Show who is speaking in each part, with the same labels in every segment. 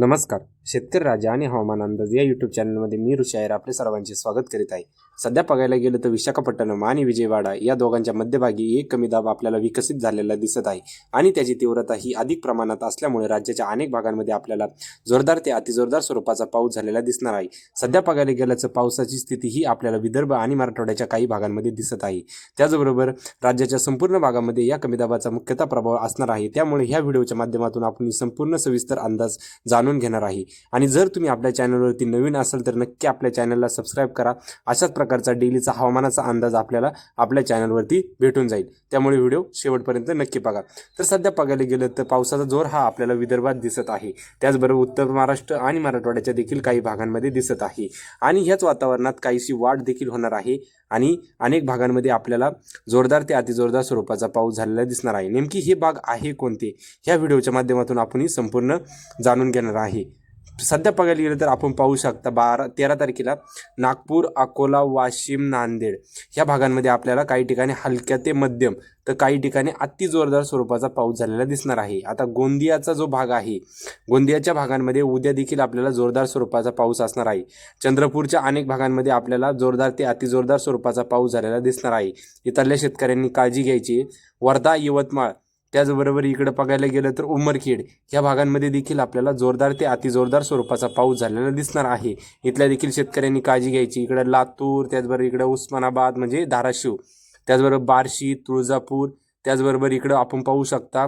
Speaker 1: नमस्कार. शेतकरी राजा आणि हवामान अंदाज या युट्यूब चॅनलमध्ये मी ऋषायर आपले सर्वांचे स्वागत करीत आहे. सध्या बघायला गेलं तर विशाखापट्टणम आणि विजयवाडा या दोघांच्या मध्यभागी एक कमी दाब आपल्याला विकसित झालेला दिसत आहे. आणि त्याची तीव्रता ही अधिक प्रमाणात असल्यामुळे राज्याच्या अनेक भागांमध्ये आपल्याला जोरदार ते अतिजोरदार स्वरूपाचा पाऊस झालेला दिसणार आहे. सध्या बघायला गेलं तर पावसाची स्थिती ही आपल्याला विदर्भ आणि मराठवाड्याच्या काही भागांमध्ये दिसत आहे. त्याचबरोबर राज्याच्या संपूर्ण भागामध्ये या कमी दाबाचा मुख्यतः प्रभाव असणार आहे. त्यामुळे ह्या व्हिडिओच्या माध्यमातून आपण संपूर्ण सविस्तर अंदाज जाणून घेणार आहे. आणि जर तुम्ही आपल्या चॅनलवरती नवीन असाल तर नक्की आपल्या चॅनलला सबस्क्राईब करा. अशाच प्रकारचा डेलीचा हवामानाचा अंदाज आपल्याला आपल्या चॅनलवरती भेटून जाईल. त्यामुळे व्हिडिओ शेवटपर्यंत नक्की बघा. तर सध्या बघायला गेलं तर पावसाचा जोर हा आपल्याला विदर्भात दिसत आहे. त्याचबरोबर उत्तर महाराष्ट्र आणि मराठवाड्याच्या देखील काही भागांमध्ये दिसत आहे. आणि ह्याच वातावरणात काहीशी वाढ देखील होणार आहे आणि अनेक भागांमध्ये आपल्याला जोरदार ते अतिजोरदार स्वरूपाचा पाऊस झालेला दिसणार आहे. नेमकी हे भाग आहे कोणते? ह्या व्हिडिओच्या माध्यमातून आपण संपूर्ण जाणून घेणार आहे. सध्या बघायला गेलं तर आपण पाहू शकता बारा तेरा तारखेला नागपूर अकोला वाशिम नांदेड ह्या भागांमध्ये आपल्याला काही ठिकाणी हलक्या ते मध्यम तर काही ठिकाणी अति जोरदार स्वरूपाचा पाऊस झालेला दिसणार आहे. आता गोंदियाचा जो भाग आहे गोंदियाच्या भागांमध्ये उद्या देखील आपल्याला जोरदार स्वरूपाचा पाऊस असणार आहे. चंद्रपूरच्या अनेक भागांमध्ये आपल्याला जोरदार ते अतिजोरदार स्वरूपाचा पाऊस झालेला दिसणार आहे. इथल्या शेतकऱ्यांनी काळजी घ्यायची. वर्धा यवतमाळ त्याचबरोबर इकडं बघायला गेलं तर उमरखेड. ह्या भागांमध्ये देखील आपल्याला जोरदार ते अतिजोरदार स्वरूपाचा पाऊस झालेला दिसणार आहे. इथल्या देखील शेतकऱ्यांनी काळजी घ्यायची. इकडं लातूर त्याचबरोबर इकडं उस्मानाबाद म्हणजे धाराशिव. त्याचबरोबर बार्शी तुळजापूर त्याचबरोबर इकडं आपण पाहू शकता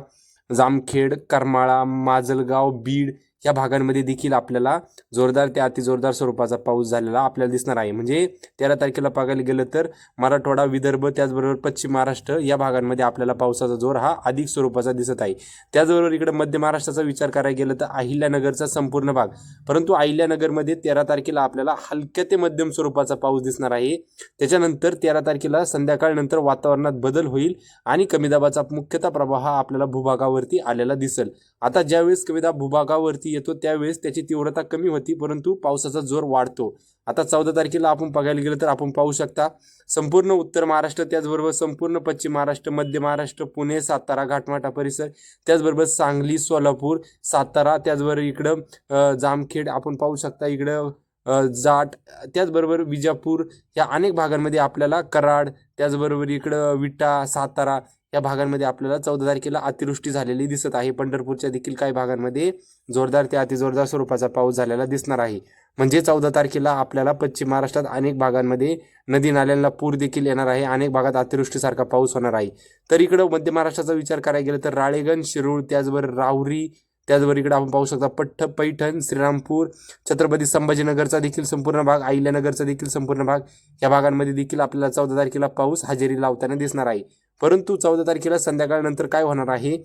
Speaker 1: जामखेड करमाळा माजलगाव बीड या भागांमध्ये देखील आपल्याला जोरदार ते अतिजोरदार स्वरूपाचा पाऊस झालेला आपल्याला दिसणार आहे. म्हणजे तेरा तारखेला बघायला गेलं तर मराठवाडा विदर्भ त्याचबरोबर पश्चिम महाराष्ट्र या भागांमध्ये आपल्याला पावसाचा जोर हा अधिक स्वरूपाचा दिसत आहे. त्याचबरोबर इकडे मध्य महाराष्ट्राचा विचार करायला गेलं तर अहिल्यानगरचा संपूर्ण भाग. परंतु अहिल्यानगरमध्ये तेरा तारखेला आपल्याला हलक्या ते मध्यम स्वरूपाचा पाऊस दिसणार आहे. त्याच्यानंतर तेरा तारखेला संध्याकाळनंतर वातावरणात बदल होईल आणि कमी दाबाचा मुख्यतः प्रभाव हा आपल्याला भूभागावरती आलेला दिसेल. आता ज्यावेळेस कविता भूभागावरती येतो त्यावेळेस त्याची तीव्रता कमी होती परंतु पावसाचा जोर वाढतो. आता चौदा तारखेला आपण बघायला गेलं तर आपण पाहू शकता संपूर्ण उत्तर महाराष्ट्र त्याचबरोबर संपूर्ण पश्चिम महाराष्ट्र मध्य महाराष्ट्र पुणे सातारा घाटमाटा परिसर त्याचबरोबर सांगली सोलापूर सातारा त्याचबरोबर इकडं जामखेड आपण पाहू शकता इकडं जाट त्याचबरोबर विजापूर या अनेक भागांमध्ये आपल्याला कराड त्याचबरोबर इकडं विटा सातारा या भागांमध्ये आपल्याला चौदा तारखेला अतिवृष्टी झालेली दिसत आहे. पंढरपूरच्या देखील काही भागांमध्ये जोरदार ते अतिजोरदार स्वरूपाचा पाऊस झालेला दिसणार आहे. म्हणजे चौदा तारखेला आपल्याला पश्चिम महाराष्ट्रात अनेक भागांमध्ये नदी नाल्यांना पूर देखील येणार आहे. अनेक भागात अतिवृष्टीसारखा पाऊस होणार आहे. तर इकडं मध्य महाराष्ट्राचा विचार करायला गेलं तर राळेगण शिरूळ त्याचबरोबर राहुरी त्याचबरोबर इकडे आपण पाहू शकता पठ्ठ पैठण श्रीरामपूर छत्रपती संभाजीनगरचा देखील संपूर्ण भाग अहिल्यानगरचा देखील संपूर्ण भाग. या भागांमध्ये देखील आपल्याला चौदा तारखेला पाऊस हजेरी लावताना दिसणार आहे. परंतु चौदा तारखेला संध्याकाळनंतर काय होणार आहे?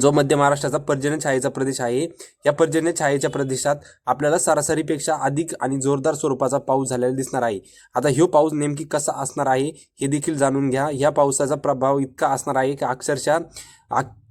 Speaker 1: जो मध्य महाराष्ट्राचा पर्जन्य छायेचा प्रदेश आहे या पर्जन्य छायेच्या प्रदेशात आपल्याला सरासरीपेक्षा अधिक आणि जोरदार स्वरूपाचा पाऊस झालेला दिसणार आहे. आता ह्यो पाऊस नेमकी कसा असणार आहे हे देखील जाणून घ्या. ह्या पावसाचा प्रभाव इतका असणार आहे की अक्षरशः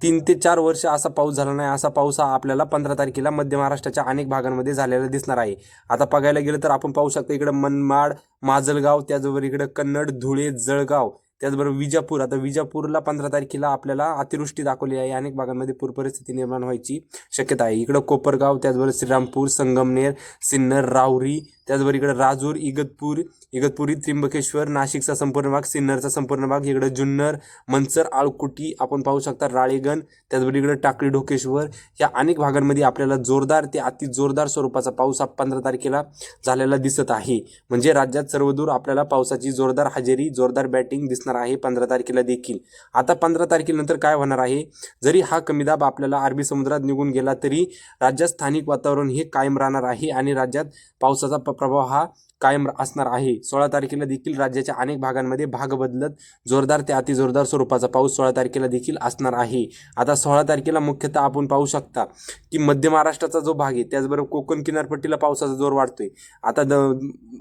Speaker 1: तीन ते चार वर्ष असा पाऊस झाला नाही असा पाऊस हा आपल्याला पंधरा तारखेला मध्य महाराष्ट्राच्या अनेक भागांमध्ये झालेला दिसणार आहे. आता बघायला गेलं तर आपण पाहू शकतो इकडं मनमाड माजलगाव त्याचबरोबर इकडं कन्नड धुळे जळगाव त्याचबरोबर विजापूर. आता विजापूरला पंधरा तारखेला आपल्याला अतिवृष्टी दाखवली आहे. अनेक भागांमध्ये पूर परिस्थिती निर्माण व्हायची शक्यता आहे. इकडं कोपरगाव त्याचबरोबर श्रीरामपूर संगमनेर सिन्नर राहुरी त्याचबरोबर राजूर इगतपूर इगतपुरी त्र्यंबकेश्वर नाशिकचा संपूर्ण भाग सिन्नरचा संपूर्ण भाग इकडं जुन्नर मनसर आळकुटी आपण पाहू शकता राळेगण त्याचबरोबर इकडे टाकळी ढोकेश्वर या अनेक भागांमध्ये आपल्याला जोरदार ते अति जोरदार स्वरूपाचा पाऊस हा पंधरा तारखेला झालेला दिसत आहे. म्हणजे राज्यात सर्वदूर आपल्याला पावसाची जोरदार हजेरी जोरदार बॅटिंग दिसणार आहे पंधरा तारखेला देखील. आता पंधरा तारखेनंतर काय होणार आहे? जरी हा कमी दाब आपल्याला अरबी समुद्रात निघून गेला तरी राज्यात स्थानिक वातावरण हे कायम राहणार आहे आणि राज्यात पावसाचा प- प्रभाव हा कायम असणार आहे. सोळा तारखेला देखील राज्याच्या अनेक भागांमध्ये भाग बदलत जोरदार ते अतिजोरदार स्वरूपाचा पाऊस सोळा तारखेला देखील असणार आहे. आता सोळा तारखेला मुख्यतः आपण पाहू शकता की मध्य महाराष्ट्राचा जो भाग आहे त्याचबरोबर कोकण किनारपट्टीला पावसाचा जोर वाढतोय. आता द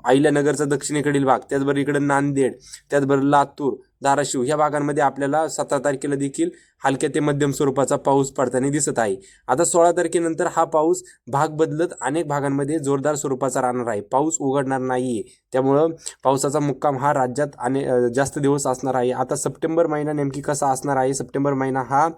Speaker 1: अहिल्यानगरचा दक्षिणेकडील भाग त्याचबरोबर इकडं नांदेड त्याचबरोबर लातूर धाराशिव ह्या भागांमध्ये आपल्याला सतरा तारखेला देखील हलक्या ते मध्यम स्वरूपाचा पाऊस पडताना दिसत आहे. आता सोळा तारखेनंतर हा पाऊस भाग बदलत अनेक भागांमध्ये जोरदार स्वरूपाचा राहणार आहे. पाऊस उघडणार नाही त्यामुळं पावसाचा मुक्काम हा राज्यात अने जास्त दिवस असणार आहे. आता सप्टेंबर महिना नेमकी कसा असणार आहे? सप्टेंबर महिना हा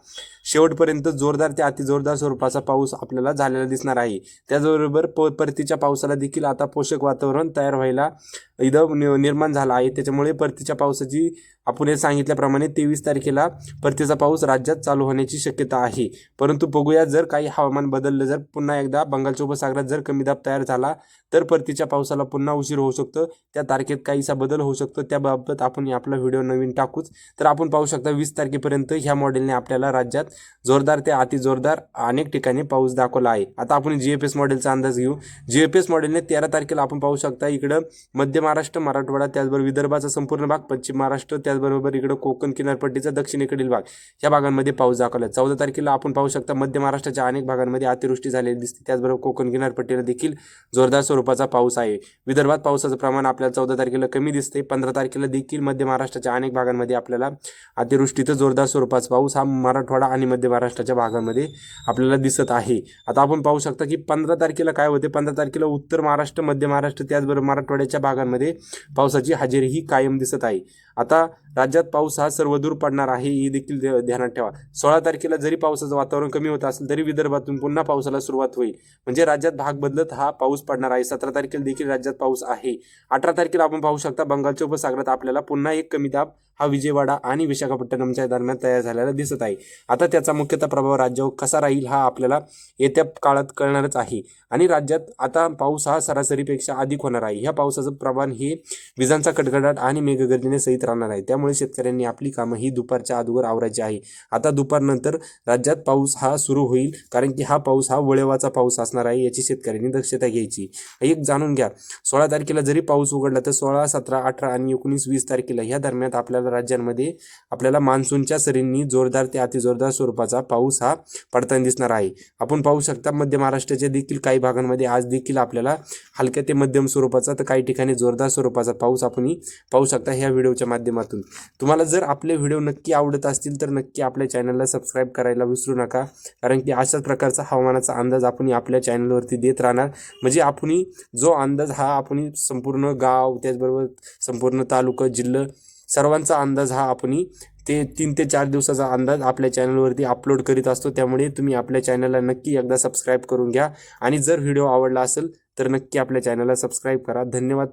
Speaker 1: शेवटपर्यंत जोरदार ते अतिजोरदार स्वरूपाचा पाऊस आपल्याला झालेला दिसणार आहे. त्याचबरोबर प परतीच्या पावसाला देखील आता पोषक वातावरण तयार व्हायला इथं नि- निर्माण झालं आहे. त्याच्यामुळे परतीच्या पावसाची आपण हे सांगितल्याप्रमाणे तेवीस तारखेला परतीचा पाऊस राज्यात चालू होण्याची शक्यता आहे. परंतु बघूया जर काही हवामान बदललं जर पुन्हा एकदा बंगालच्या उपसागरात जर कमी दाब तयार झाला तर परतीच्या पावसाला पुन्हा उशीर होऊ शकतो. त्या तारखेत काहीसा बदल होऊ शकतो. त्याबाबत आपण आपला व्हिडिओ नवीन टाकूच. तर आपण पाहू शकता वीस तारखेपर्यंत ह्या मॉडेलने आपल्याला राज्यात जोरदार ते अति जोरदार अनेक ठिकाणी पाऊस दाखवला आहे. आता आपण जी एफ एस मॉडेलचा अंदाज घेऊ. जी एफ एस मॉडेलने तेरा तारखेला आपण पाहू शकता इकडं मध्य महाराष्ट्र मराठवाडा त्याचबरोबर विदर्भाचा संपूर्ण भाग पश्चिम महाराष्ट्र त्याचबरोबर इकडं कोकण किनारपट्टीचा दक्षिणेकडील भाग या भागांमध्ये पाऊस दाखवला. चौदा तारखेला आपण पाहू शकता मध्य महाराष्ट्राच्या अनेक भागांमध्ये अतिवृष्टी झालेली दिसते. त्याचबरोबर कोकण किनारपट्टीला देखील जोरदार स्वरूपाचा पाऊस आहे. विदर्भात पावसाचं प्रमाण आपल्याला चौदा तारखेला कमी दिसते. पंधरा तारखेला देखील मध्य महाराष्ट्राच्या अनेक भागांमध्ये आपल्याला अतिवृष्टीचा जोरदार स्वरूपाचा पाऊस हा मराठवाडा आणि मध्य महाराष्ट्राच्या भागामध्ये आपल्याला दिसत आहे. आता आपण पाहू शकता की पंधरा तारखेला काय होते? पंधरा तारखेला उत्तर महाराष्ट्र मध्य महाराष्ट्र त्याचबरोबर मराठवाड्याच्या भागांमध्ये पावसाची हजेरी ही कायम दिसत आहे. आता राज्यात पाऊस हा सर्वदूर पडणार आहे ही देखील ध्यानात ठेवा. सोळा तारखेला जरी पावसाचं वातावरण कमी होत असेल तरी विदर्भातून पुन्हा पावसाला सुरुवात होईल. म्हणजे राज्यात भाग बदलत हा पाऊस पडणार आहे. सतरा तारखेला देखील राज्यात पाऊस आहे. अठरा तारखेला आपण पाहू शकता बंगालच्या उपसागरात आपल्याला पुन्हा एक कमी दाब हा विजयवाडा आणि विशाखापट्टणमच्या दरम्यान तयार झालेला दिसत आहे. आता त्याचा मुख्यतः प्रभाव राज्यावर कसा राहील हा आपल्याला येत्या काळात कळणारच आहे. आणि राज्यात आता पाऊस हा सरासरीपेक्षा अधिक होणार आहे. ह्या पावसाचं प्रमाण हे विजांचा कडकडाट आणि मेघगर्जने सहित राहणार आहे. त्यामुळे शेतकऱ्यांनी आपली कामं ही दुपारच्या अगोदर आवरायची आहे. आता दुपारनंतर राज्यात पाऊस हा सुरू होईल कारण की हा पाऊस हा वळेवाचा पाऊस असणार आहे याची शेतकऱ्यांनी दक्षता घ्यायची. एक जाणून घ्या सोळा तारखेला जरी पाऊस उघडला तर सोळा सतरा अठरा आणि एकोणीस वीस तारखेला ह्या दरम्यान आपल्याला राज्यांमध्ये आपल्याला मान्सूनच्या सरींनी जोरदार ते अतिजोरदार स्वरूपाचा पाऊस हा पडताना दिसणार आहे. आपण पाहू शकता मध्य महाराष्ट्राच्या देखील काही भागांमध्ये आज देखील आपल्याला हलक्या ते मध्यम स्वरूपाचा तर काही ठिकाणी जोरदार स्वरूपाचा पाऊस आपण पाहू शकता ह्या व्हिडिओच्या माध्यमातून. तुम्हाला जर आपले व्हिडिओ नक्की आवडत असतील तर नक्की आपल्या चॅनलला सबस्क्राईब करायला विसरू नका. कारण की अशाच प्रकारचा हवामानाचा अंदाज आपण आपल्या चॅनलवरती देत राहणार. म्हणजे आपण जो अंदाज हा आपण संपूर्ण गाव त्याचबरोबर संपूर्ण तालुका जिल्हा सर्वांचा अंदाज हा आपण ते तीन ते चार दिवसाचा अंदाज आपल्या चॅनलवरती अपलोड करीत असतो. त्यामुळे तुम्ही आपल्या चॅनलला नक्की एकदा सबस्क्राईब करून घ्या. आणि जर व्हिडिओ आवडला असेल तर नक्की आपल्या चॅनलला सबस्क्राईब करा. धन्यवाद.